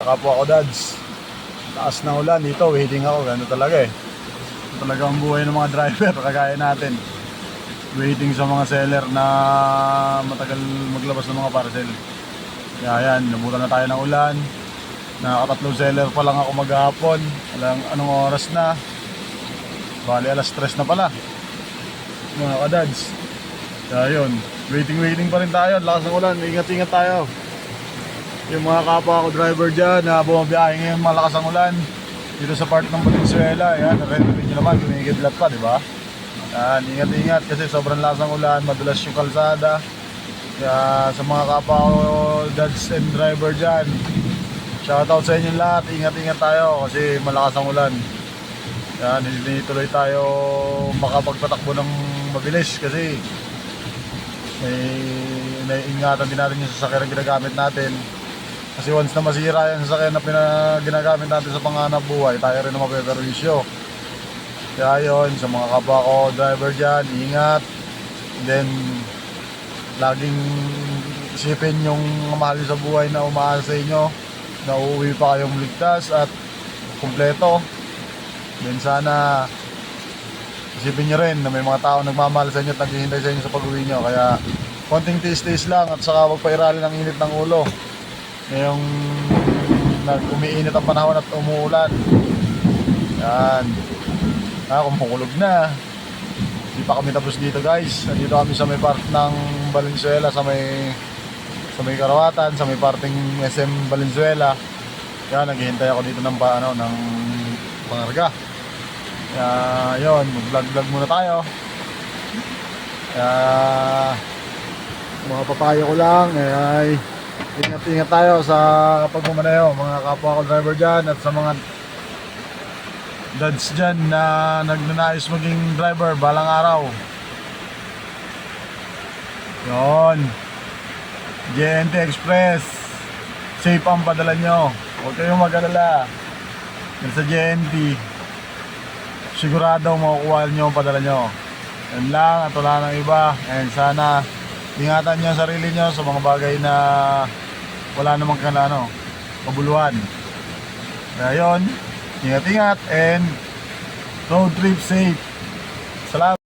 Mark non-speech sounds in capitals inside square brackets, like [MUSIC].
Kapwa ko dads. Taas ng ulan dito, waiting ako. Gano'n talaga eh. Ito talaga ang buhay ng mga driver, [LAUGHS] kagaya natin. Waiting sa mga seller na matagal maglabas ng mga parcel. Kaya yan, nabutan na tayo ng ulan. Nakakatatlong seller pa lang ako maghapon. Alang anong oras na. Bali, alas 3 na pala. Mga kadads. Kaya yun, waiting-waiting pa rin tayo. Lakas ng ulan, ingat-ingat tayo. Yung mga kapwa ko driver dyan na bumabiyahe ngayon malakas ang ulan dito sa part ng Valenzuela, yan, nare-repeat nyo naman, kumikidlat pa, di ba? Yan, ingat-ingat kasi sobrang lakas ng ulan, madulas yung kalsada. Kaya sa mga kapwa ko dads and driver dyan, shoutout sa inyo lahat, ingat-ingat tayo kasi malakas ang ulan. Yan, hindi tuloy tayo makapagpatakbo ng mabilis kasi may naiingatan din natin yung sasakyan na ginagamit natin. Kasi once na masira yung sasakyan na ginagamit natin sa panganap buhay, tayo rin na mapeperwisyo. Kaya yun, sa mga kapwa ko, driver dyan, ingat. Then, laging isipin yung mahal sa buhay na umaasa sa inyo na uuwi pa kayong ligtas at kumpleto. Then sana isipin nyo rin na may mga tao nagmamahal sa inyo at naghihintay sa inyo sa pag-uwi nyo. Kaya konting tiis-tiis lang at saka magpairali ng init ng ulo. Ngayong nag umiinit ang panahon at umuulan. Yan. Ah, kumukulog na. Hindi pa kami tapos dito guys. Nandito kami sa may part ng Valenzuela, sa may sa may Karawatan, sa may parting SM Valenzuela. Kaya naghihintay ako dito ng pa, ano, ng pangarga. Kaya yun, mag-vlog-vlog muna tayo. Kaya mga papayo ko lang eh, ay ingat-ingat tayo sa pagmamaneho mga kapwa ko driver dyan at sa mga dads dyan na nagnanais maging driver balang araw. Yon. JNT Express. Safe ang padala nyo. Huwag kayong mag-alala. Yan sa JNT. Sigurado makukuha nyo ang padala nyo. Yan lang at wala nang iba. And sana ingatan nyo ang sarili nyo sa mga bagay na wala namang kana, ano, kabuluhan. Kaya yun, ingat-ingat and road trip safe. Salamat.